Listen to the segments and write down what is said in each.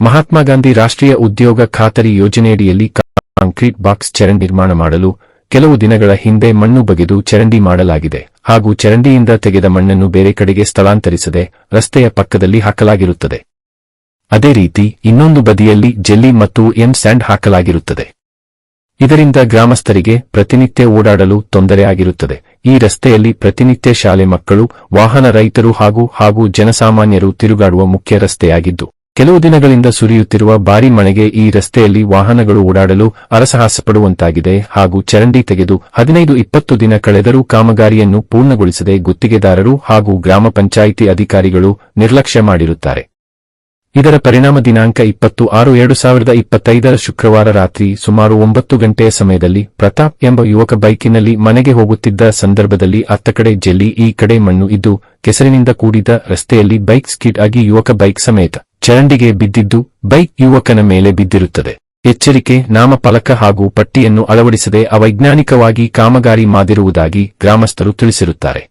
ಮಹಾತ್ಮ ಗಾಂಧಿ ರಾಷ್ಟ್ರೀಯ ಉದ್ಯೋಗ ಖಾತರಿ ಯೋಜನೆಯಡಿಯಲ್ಲಿ ಕಾಂಕ್ರೀಟ್ ಬಾಕ್ಸ್ ಚರಂಡಿ ನಿರ್ಮಾಣ ಮಾಡಲು ಕೆಲವು ದಿನಗಳ ಹಿಂದೆ ಮಣ್ಣು ಬಗೆದು ಚರಂಡಿ ಮಾಡಲಾಗಿದೆ ಹಾಗೂ ಚರಂಡಿಯಿಂದ ತೆಗೆದ ಮಣ್ಣನ್ನು ಬೇರೆ ಕಡೆಗೆ ಸ್ಥಳಾಂತರಿಸದೆ ರಸ್ತೆಯ ಪಕ್ಕದಲ್ಲಿ ಹಾಕಲಾಗಿರುತ್ತದೆ. ಅದೇ ರೀತಿ ಇನ್ನೊಂದು ಬದಿಯಲ್ಲಿ ಜೆಲ್ಲಿ ಮತ್ತು ಎಂ ಸ್ಯಾಂಡ್ ಹಾಕಲಾಗಿರುತ್ತದೆ. ಇದರಿಂದ ಗ್ರಾಮಸ್ಥರಿಗೆ ಪ್ರತಿನಿತ್ಯ ಓಡಾಡಲು ತೊಂದರೆಯಾಗಿರುತ್ತದೆ ಈ ರಸ್ತೆಯಲ್ಲಿ ಪ್ರತಿನಿತ್ಯ ಶಾಲೆ ಮಕ್ಕಳು, ವಾಹನ ರೈತರು ಹಾಗೂ ಹಾಗೂ ಜನಸಾಮಾನ್ಯರು ತಿರುಗಾಡುವ ಮುಖ್ಯ ರಸ್ತೆಯಾಗಿದ್ದು ಕೆಲವು ದಿನಗಳಿಂದ ಸುರಿಯುತ್ತಿರುವ ಭಾರಿ ಮಳೆಗೆ ಈ ರಸ್ತೆಯಲ್ಲಿ ವಾಹನಗಳು ಓಡಾಡಲು ಅರಸಹಾಸಪಡುವಂತಾಗಿದೆ ಹಾಗೂ ಚರಂಡಿ ತೆಗೆದು ಹದಿನೈದು ಇಪ್ಪತ್ತು ದಿನ ಕಳೆದರೂ ಕಾಮಗಾರಿಯನ್ನು ಪೂರ್ಣಗೊಳಿಸದೆ ಗುತ್ತಿಗೆದಾರರು ಹಾಗೂ ಗ್ರಾಮ ಪಂಚಾಯಿತಿ ಅಧಿಕಾರಿಗಳು ನಿರ್ಲಕ್ಷ್ಯ ಮಾಡಿರುತ್ತಾರೆ. ಇದರ ಪರಿಣಾಮ ದಿನಾಂಕ ಇಪ್ಪತ್ತು ಆರು ಎರಡು ಸಾವಿರದ ಇಪ್ಪತ್ತೈದರ ಶುಕ್ರವಾರ ರಾತ್ರಿ ಸುಮಾರು ಒಂಬತ್ತು ಗಂಟೆಯ ಸಮಯದಲ್ಲಿ ಪ್ರತಾಪ್ ಎಂಬ ಯುವಕ ಬೈಕಿನಲ್ಲಿ ಮನೆಗೆ ಹೋಗುತ್ತಿದ್ದ ಸಂದರ್ಭದಲ್ಲಿ ಅತ್ತ ಕಡೆ ಜೆಲ್ಲಿ ಈ ಕಡೆ ಮಣ್ಣು ಇದ್ದು ಕೆಸರಿನಿಂದ ಕೂಡಿದ ರಸ್ತೆಯಲ್ಲಿ ಬೈಕ್ ಸ್ಕಿಡ್ ಆಗಿ ಯುವಕ ಬೈಕ್ ಸಮೇತ ಚರಂಡಿಗೆ ಬಿದ್ದಿದ್ದು ಬೈಕ್ ಯುವಕನ ಮೇಲೆ ಬಿದ್ದಿರುತ್ತದೆ. ಎಚ್ಚರಿಕೆ, ನಾಮಫಲಕ ಹಾಗೂ ಪಟ್ಟಿಯನ್ನು ಅಳವಡಿಸದೆ ಅವೈಜ್ಞಾನಿಕವಾಗಿ ಕಾಮಗಾರಿ ಮಾಡಿರುವುದಾಗಿ ಗ್ರಾಮಸ್ಥರು ತಿಳಿಸಿರುತ್ತಾರೆ.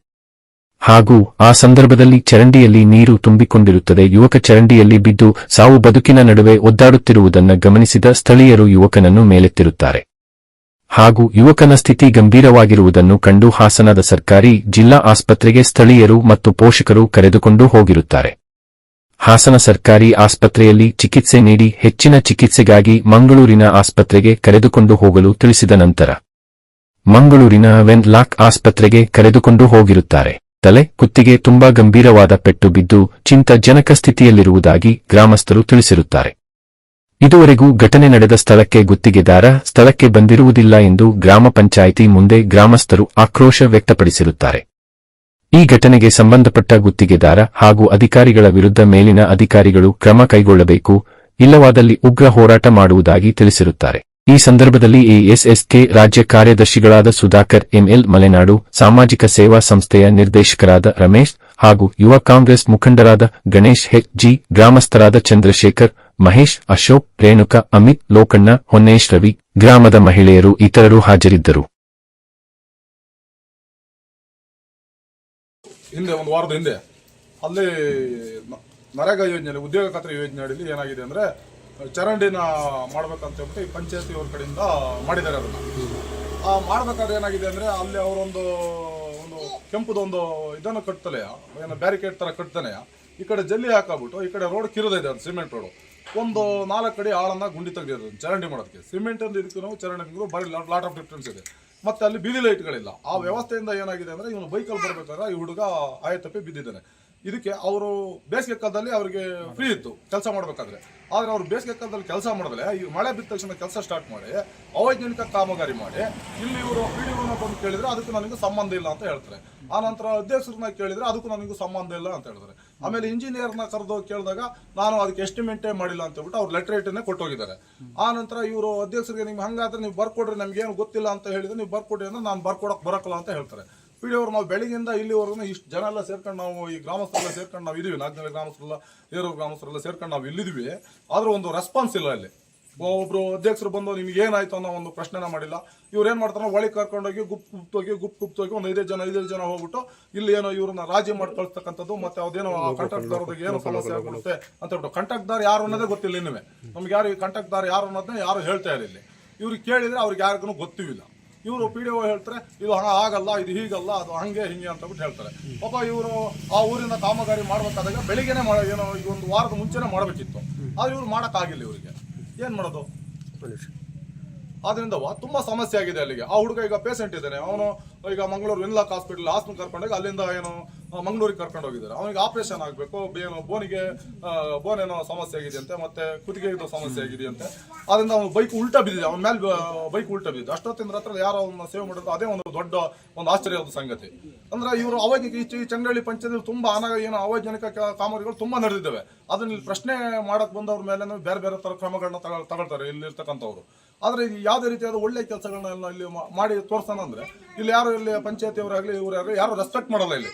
ಹಾಗೂ ಆ ಸಂದರ್ಭದಲ್ಲಿ ಚರಂಡಿಯಲ್ಲಿ ನೀರು ತುಂಬಿಕೊಂಡಿರುತ್ತದೆ. ಯುವಕ ಚರಂಡಿಯಲ್ಲಿ ಬಿದ್ದು ಸಾವು ಬದುಕಿನ ನಡುವೆ ಒದ್ದಾಡುತ್ತಿರುವುದನ್ನು ಗಮನಿಸಿದ ಸ್ಥಳೀಯರು ಯುವಕನನ್ನು ಮೇಲೆತ್ತಿರುತ್ತಾರೆ. ಹಾಗೂ ಯುವಕನ ಸ್ಥಿತಿ ಗಂಭೀರವಾಗಿರುವುದನ್ನು ಕಂಡು ಹಾಸನದ ಸರ್ಕಾರಿ ಜಿಲ್ಲಾ ಆಸ್ಪತ್ರೆಗೆ ಸ್ಥಳೀಯರು ಮತ್ತು ಪೋಷಕರು ಕರೆದುಕೊಂಡು ಹೋಗಿರುತ್ತಾರೆ. ಹಾಸನ ಸರ್ಕಾರಿ ಆಸ್ಪತ್ರೆಯಲ್ಲಿ ಚಿಕಿತ್ಸೆ ನೀಡಿ ಹೆಚ್ಚಿನ ಚಿಕಿತ್ಸೆಗಾಗಿ ಮಂಗಳೂರಿನ ಆಸ್ಪತ್ರೆಗೆ ಕರೆದುಕೊಂಡು ಹೋಗಲು ತಿಳಿಸಿದ ನಂತರ, ಮಂಗಳೂರಿನ ವೆನ್ ಲಾಕ್ ಆಸ್ಪತ್ರೆಗೆ ಕರೆದುಕೊಂಡು ಹೋಗಿರುತ್ತಾರೆ. ತಲೆ, ಕುತ್ತಿಗೆ ತುಂಬಾ ಗಂಭೀರವಾದ ಪೆಟ್ಟು ಬಿದ್ದು ಚಿಂತಾಜನಕ ಸ್ಥಿತಿಯಲ್ಲಿರುವುದಾಗಿ ಗ್ರಾಮಸ್ಥರು ತಿಳಿಸಿರುತ್ತಾರೆ. ಇದುವರೆಗೂ ಘಟನೆ ನಡೆದ ಸ್ಥಳಕ್ಕೆ ಗುತ್ತಿಗೆದಾರ ಸ್ಥಳಕ್ಕೆ ಬಂದಿರುವುದಿಲ್ಲ ಎಂದು ಗ್ರಾಮ ಪಂಚಾಯಿತಿ ಮುಂದೆ ಗ್ರಾಮಸ್ಥರು ಆಕ್ರೋಶ ವ್ಯಕ್ತಪಡಿಸಿರುತ್ತಾರೆ. ಈ ಘಟನೆಗೆ ಸಂಬಂಧಪಟ್ಟ ಗುತ್ತಿಗೆದಾರ ಹಾಗೂ ಅಧಿಕಾರಿಗಳ ವಿರುದ್ಧ ಮೇಲಿನ ಅಧಿಕಾರಿಗಳು ಕ್ರಮ ಕೈಗೊಳ್ಳಬೇಕು, ಇಲ್ಲವಾದಲ್ಲಿ ಉಗ್ರ ಹೋರಾಟ ಮಾಡುವುದಾಗಿ ತಿಳಿಸಿರುತ್ತಾರೆ. ಈ ಸಂದರ್ಭದಲ್ಲಿ ಎಎಸ್ಎಸ್ಕೆ ರಾಜ್ಯ ಕಾರ್ಯದರ್ಶಿಗಳಾದ ಸುಧಾಕರ್ ಎಂಎಲ್ ಮಲೆನಾಡು, ಸಾಮಾಜಿಕ ಸೇವಾ ಸಂಸ್ಥೆಯ ನಿರ್ದೇಶಕರಾದ ರಮೇಶ್ ಹಾಗೂ ಯುವ ಕಾಂಗ್ರೆಸ್ ಮುಖಂಡರಾದ ಗಣೇಶ್ ಹೆಚ್ ಜಿ, ಗ್ರಾಮಸ್ಥರಾದ ಚಂದ್ರಶೇಖರ್, ಮಹೇಶ್ ಅಶೋಕ್, ರೇಣುಕಾ ಅಮಿತ್, ಲೋಕಣ್ಣ ಹೊನ್ನೇಶ್ ರವಿ, ಗ್ರಾಮದ ಮಹಿಳೆಯರು, ಇತರರು ಹಾಜರಿದ್ದರು. ಹಿಂದೆ, ಒಂದು ವಾರದ ಹಿಂದೆ, ಅಲ್ಲಿ ನರೇಗಾ ಯೋಜನೆಯಲ್ಲಿ, ಉದ್ಯೋಗ ಖಾತ್ರಿ ಯೋಜನೆ ಅಡಿಯಲ್ಲಿ ಏನಾಗಿದೆ ಅಂದರೆ, ಚರಂಡಿನ ಮಾಡ್ಬೇಕಂತ ಹೇಳ್ಬಿಟ್ಟು ಈ ಪಂಚಾಯತಿಯವ್ರ ಕಡೆಯಿಂದ ಮಾಡಿದ್ದಾರೆ ಅದನ್ನು. ಆ ಮಾಡ್ಬೇಕಾದ್ರೆ ಏನಾಗಿದೆ ಅಂದರೆ, ಅಲ್ಲಿ ಅವರೊಂದು, ಒಂದು ಕೆಂಪುದೊಂದು ಇದನ್ನು ಕಟ್ತಲೆಯ ಏನೋ ಬ್ಯಾರಿಕೇಡ್ ಥರ ಕಟ್ತಾನೆ ಈ ಕಡೆ ಜಲ್ಲಿ ಹಾಕಾಬಿಟ್ಟು ಈ ಕಡೆ ರೋಡ್ ಕಿರಿದಿದೆ ಅದು, ಸಿಮೆಂಟ್ ರೋಡ್. ಒಂದು ನಾಲ್ಕು ಕಡೆ ಆಳನ್ನ ಗುಂಡಿ ತೆಗೆದಿರೋದು, ಚರಂಡಿ ಮಾಡೋದಕ್ಕೆ. ಸಿಮೆಂಟ್ ಒಂದು ನಾವು ಚರಂಡಿ ಬರೀ ಲಾಟ್ ಆಫ್ ಡಿಫ್ರೆನ್ಸ್ ಇದೆ. ಮತ್ತೆ ಅಲ್ಲಿ ಬೀದಿ ಲೈಟ್ಗಳಿಲ್ಲ ಆ ವ್ಯವಸ್ಥೆಯಿಂದ ಏನಾಗಿದೆ ಅಂದ್ರೆ ಇವನು ಬೈಕಲ್ಲಿ ಬರ್ಬೇಕಾದ್ರೆ ಈ ಹುಡುಗ ಆಯತಪ್ಪಿ ಬಿದ್ದಿದ್ದಾನೆ. ಇದಕ್ಕೆ ಅವರು ಬೇಸಿಗೆ ಕಾಲದಲ್ಲಿ ಅವರಿಗೆ ಫ್ರೀ ಇತ್ತು, ಕೆಲಸ ಮಾಡಬೇಕಾದ್ರೆ. ಆದ್ರೆ ಅವರು ಬೇಸಿಗೆ ಕಾಲದಲ್ಲಿ ಕೆಲಸ ಮಾಡಿದ್ರೆ, ಈ ಮಳೆ ಬಿದ್ದ ತಕ್ಷಣ ಕೆಲಸ ಸ್ಟಾರ್ಟ್ ಮಾಡಿ, ಅವೈಜ್ಞಾನಿಕ ಕಾಮಗಾರಿ ಮಾಡಿ, ಇಲ್ಲಿ ಇವರು ಪಿಡಿಒನ ಬಂದು ಕೇಳಿದರೆ ಅದಕ್ಕೂ ನನಗೆ ಸಂಬಂಧ ಇಲ್ಲ ಅಂತ ಹೇಳ್ತಾರೆ. ಆ ನಂತರ ಅಧ್ಯಕ್ಷರನ್ನ ಕೇಳಿದರೆ ಅದಕ್ಕೂ ನನಗೂ ಸಂಬಂಧ ಇಲ್ಲ ಅಂತ ಹೇಳ್ತಾರೆ. ಆಮೇಲೆ ಇಂಜಿನಿಯರ್ನ ಕರೆದು ಕೇಳಿದಾಗ ನಾನು ಅದಕ್ಕೆ ಎಸ್ಟಿಮೇಟೇ ಮಾಡಿಲ್ಲ ಅಂತ ಹೇಳ್ಬಿಟ್ಟು ಅವ್ರು ಲೆಟರ್ ರೇಟನ್ನೇ ಕೊಟ್ಟೋಗಿದ್ದಾರೆ. ಆ ನಂತರ ಇವರು ಅಧ್ಯಕ್ಷರಿಗೆ, ನಿಮ್ಗೆ ಹಂಗಾದ್ರೆ ನೀವು ಬರ್ಕೊಡ್ರಿ ನಮ್ಗೆ ಏನು ಗೊತ್ತಿಲ್ಲ ಅಂತ ಹೇಳಿದ್ರೆ, ನೀವು ಬರ್ಕೊಡ್ರಿ ಅಂದ್ರೆ ನಾನು ಬರ್ಕೊಡಕ್ಕೆ ಬರಕಲ್ಲ ಅಂತ ಹೇಳ್ತಾರೆ. ಪಿ ಡಿ ಅವ್ರು ನಾವು ಬೆಳಗ್ಗೆಯಿಂದ ಇಲ್ಲಿವರೆಗೂ ಇಷ್ಟು ಜನ ಎಲ್ಲ ಸೇರ್ಕೊಂಡು ನಾವು ಈ ಗ್ರಾಮಸ್ಥರೆಲ್ಲ ಸೇರ್ಕೊಂಡು ನಾವು ಇದೀವಿ. ನಾಲ್ಕು ಗ್ರಾಮಸ್ಥರೆಲ್ಲ, ಏರೋ ಗ್ರಾಮಸ್ಥರೆಲ್ಲ ಸೇರ್ಕೊಂಡು ನಾವು ಇಲ್ಲಿದ್ವಿ ಆದರೂ ಒಂದು ರೆಸ್ಪಾನ್ಸ್ ಇಲ್ಲ ಇಲ್ಲಿ ಒಬ್ರು ಅಧ್ಯಕ್ಷರು ಬಂದು ನಿಮ್ಗೆ ಏನಾಯ್ತು ಅನ್ನೋ ಒಂದು ಪ್ರಶ್ನೆನ ಮಾಡಿಲ್ಲ. ಇವ್ರು ಏನು ಮಾಡ್ತಾರೆ ಒಳಗೆ ಕರ್ಕೊಂಡೋಗಿ ಗುಪ್ ಗುಪ್ತೋಗಿ ಗುಪ್ ಗುಪ್ತೋಗಿ ಒಂದು ಐದೈದು ಜನ ಐದೈದು ಜನ ಹೋಗ್ಬಿಟ್ಟು ಇಲ್ಲಿ ಏನೋ ಇವ್ರನ್ನ ರಾಜಿ ಮಾಡಿ ಕಳಿಸ್ತಕ್ಕಂಥದ್ದು ಮತ್ತೆ ಅದೇನೋ ಕಾಂಟ್ರಾಕ್ಟ್ದಾರರಿಗೆ ಏನೋ ಸಮಸ್ಯೆ ಆಗ್ಬಿಡುತ್ತೆ ಅಂತ ಹೇಳ್ಬಿಟ್ಟು. ಕಾಂಟ್ರಾಕ್ಟ್ದಾರ್ ಯಾರು ಅನ್ನೋದೇ ಗೊತ್ತಿಲ್ಲ ಇನ್ನುವೆ ನಮ್ಗೆ ಯಾರು ಈ ಕಾಂಟ್ರಾಕ್ಟ್ದಾರ್ ಯಾರು ಅನ್ನೋದನ್ನ ಯಾರು ಹೇಳ್ತಾ ಇರಲಿಲ್ಲ ಇವ್ರಿಗೆ ಕೇಳಿದ್ರೆ ಅವ್ರಿಗೆ ಯಾರಿಗೂ ಗೊತ್ತಿಲ್ಲ. ಇವರು ಪಿ ಡಿ ಒ ಹೇಳ್ತಾರೆ ಇದು ಹಣ ಆಗಲ್ಲ ಇದು ಹೀಗಲ್ಲ ಅದು ಹಂಗೆ ಹಿಂಗೆ ಅಂತ ಬಿಟ್ಟು ಹೇಳ್ತಾರೆ. ಪಾಪ ಇವರು ಆ ಊರಿನ ಕಾಮಗಾರಿ ಮಾಡ್ಬೇಕಾದಾಗ ಬೆಳಿಗ್ಗೆನೆ ಮಾಡ ಏನೋ ಒಂದು ವಾರದ ಮುಂಚೆನೆ ಮಾಡಬೇಕಿತ್ತು. ಆದ್ರೆ ಇವ್ರು ಮಾಡೋಕ್ಕಾಗಿಲ್ಲ ಇವರಿಗೆ. ಏನ್ ಮಾಡೋದು? ಆದ್ರಿಂದ ವ- ತುಂಬಾ ಸಮಸ್ಯೆ ಆಗಿದೆ ಅಲ್ಲಿಗೆ. ಆ ಹುಡುಗ ಈಗ ಪೇಷಂಟ್ ಇದ್ದಾನೆ. ಅವನು ಈಗ ಮಂಗಳೂರು ವಿನ್ಲಾಕ್ ಹಾಸ್ಪಿಟಲ್ ಹಾಸ್ಪಿಟಲ್ ಕರ್ಕೊಂಡೋಗಿ ಅಲ್ಲಿಂದ ಏನು ಮಂಗಳೂರಿಗೆ ಕರ್ಕೊಂಡು ಹೋಗಿದ್ದಾರೆ. ಅವನಿಗೆ ಆಪರೇಷನ್ ಆಗಬೇಕು ಏನು, ಬೋನಿಗೆ ಬೋನ್ ಏನೋ ಸಮಸ್ಯೆ ಆಗಿದೆಯಂತೆ, ಮತ್ತೆ ಕುತ್ತಿಗೆ ಸಮಸ್ಯೆ ಆಗಿದೆಯಂತೆ. ಅದರಿಂದ ಅವನು ಬೈಕ್ ಉಲ್ಟಾ ಬಿದ್ದಿದೆ. ಅವನ ಮೇಲೆ ಬೈಕ್ ಉಲ್ಟಾ ಬಿದ್ದಿದೆ. ಅಷ್ಟೊತ್ತಿನ ಹತ್ರ ಯಾರು ಅವನ್ನ ಸೇವ್ ಮಾಡೋದು ಅದೇ ಒಂದು ದೊಡ್ಡ ಒಂದು ಆಶ್ಚರ್ಯದ ಸಂಗತಿ. ಅಂದ್ರೆ ಇವರು ಅವಾಗ ಈ ಚಂಗಳಿ ಪಂಚಾಯತ್ ತುಂಬಾ ಅನಾಗ ಏನು ಅವೈಜ್ಞಾನಿಕ ಕಾಮಗಾರಿಗಳು ತುಂಬಾ ನಡೆದಿದ್ದಾವೆ. ಅದನ್ನ ಪ್ರಶ್ನೆ ಮಾಡಕ್ ಬಂದವ್ರ ಮೇಲೆ ಬೇರೆ ಬೇರೆ ತರ ಕ್ರಮಗಳನ್ನ ತಗೊಳ್- ತಗೊಳ್ತಾರೆ. ಇಲ್ಲಿ ಇರ್ತಕ್ಕಂಥವ್ರು ಆದ್ರೆ ಇದು ಯಾವುದೇ ರೀತಿಯಾದ ಒಳ್ಳೆ ಕೆಲಸಗಳನ್ನ ಇಲ್ಲಿ ಮಾಡಿ ತೋರ್ಸೋಣ ಅಂದ್ರೆ ಇಲ್ಲಿ ಯಾರು ಇಲ್ಲಿ ಪಂಚಾಯತಿಯವರಾಗಲಿ, ಇವರಾಗಲಿ ಯಾರು ರೆಸ್ಪೆಕ್ಟ್ ಮಾಡಲ್ಲ ಇಲ್ಲಿ.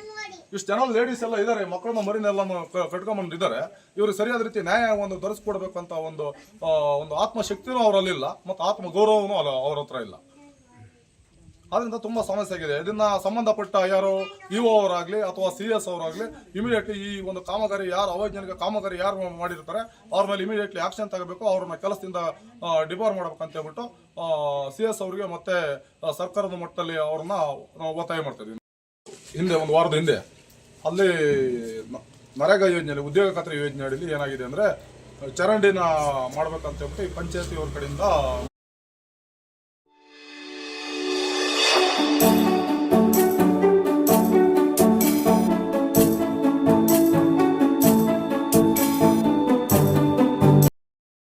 ಇಷ್ಟು ಜನ ಲೇಡೀಸ್ ಎಲ್ಲ ಇದ್ದಾರೆ ಮಕ್ಕಳನ್ನ ಮರಿನೆಲ್ಲ ಕಟ್ಕೊಂಡ್ಬಂದಿದ್ದಾರೆ ಇವರು ಸರಿಯಾದ ರೀತಿ ನ್ಯಾಯ ಒಂದು ಅಂತ ಒಂದು ಒಂದು ಆತ್ಮಶಕ್ತಿನೂ ಅವರಲ್ಲಿಲ್ಲ ಮತ್ತು ಆತ್ಮ ಗೌರವನೂ ಅಲ್ಲ, ಅವ್ರ ಹತ್ರ ಇಲ್ಲ. ಅದರಿಂದ ತುಂಬ ಸಮಸ್ಯೆ ಆಗಿದೆ. ಇದನ್ನ ಸಂಬಂಧಪಟ್ಟ ಯಾರು ಇಒ ಅವರಾಗ್ಲಿ ಅಥವಾ ಸಿ ಎಸ್ ಅವರಾಗ್ಲಿ ಇಮಿಡಿಯೇಟ್ಲಿ ಈ ಒಂದು ಕಾಮಗಾರಿ ಯಾರು, ಅವೈಜ್ಞಾನಿಕ ಕಾಮಗಾರಿ ಯಾರು ಮಾಡಿರ್ತಾರೆ, ಅವ್ರ ಮೇಲೆ ಇಮಿಡಿಯೇಟ್ಲಿ ಆಕ್ಷನ್ ತಗೋಬೇಕು, ಅವ್ರನ್ನ ಕೆಲಸದಿಂದ ಡಿಬಾರ್ ಮಾಡ್ಬೇಕಂತ ಹೇಳ್ಬಿಟ್ಟು ಸಿ ಎಸ್ ಅವರಿಗೆ ಮತ್ತೆ ಸರ್ಕಾರದ ಮಟ್ಟದಲ್ಲಿ ಅವ್ರನ್ನ ನಾವು ಒತ್ತಾಯ ಮಾಡ್ತಾ ಹಿಂದೆ ಒಂದು ವಾರದ ಹಿಂದೆ ಅಲ್ಲಿ ನರೇಗಾ ಯೋಜನೆಯಲ್ಲಿ, ಉದ್ಯೋಗ ಖಾತ್ರಿ ಯೋಜನೆ ಅಡಿಯಲ್ಲಿ ಏನಾಗಿದೆ ಅಂದ್ರೆ, ಚರಂಡಿನ ಮಾಡ್ಬೇಕಂತ ಹೇಳ್ಬಿಟ್ಟು ಈ ಪಂಚಾಯತಿ ಅವ್ರ ಕಡೆಯಿಂದ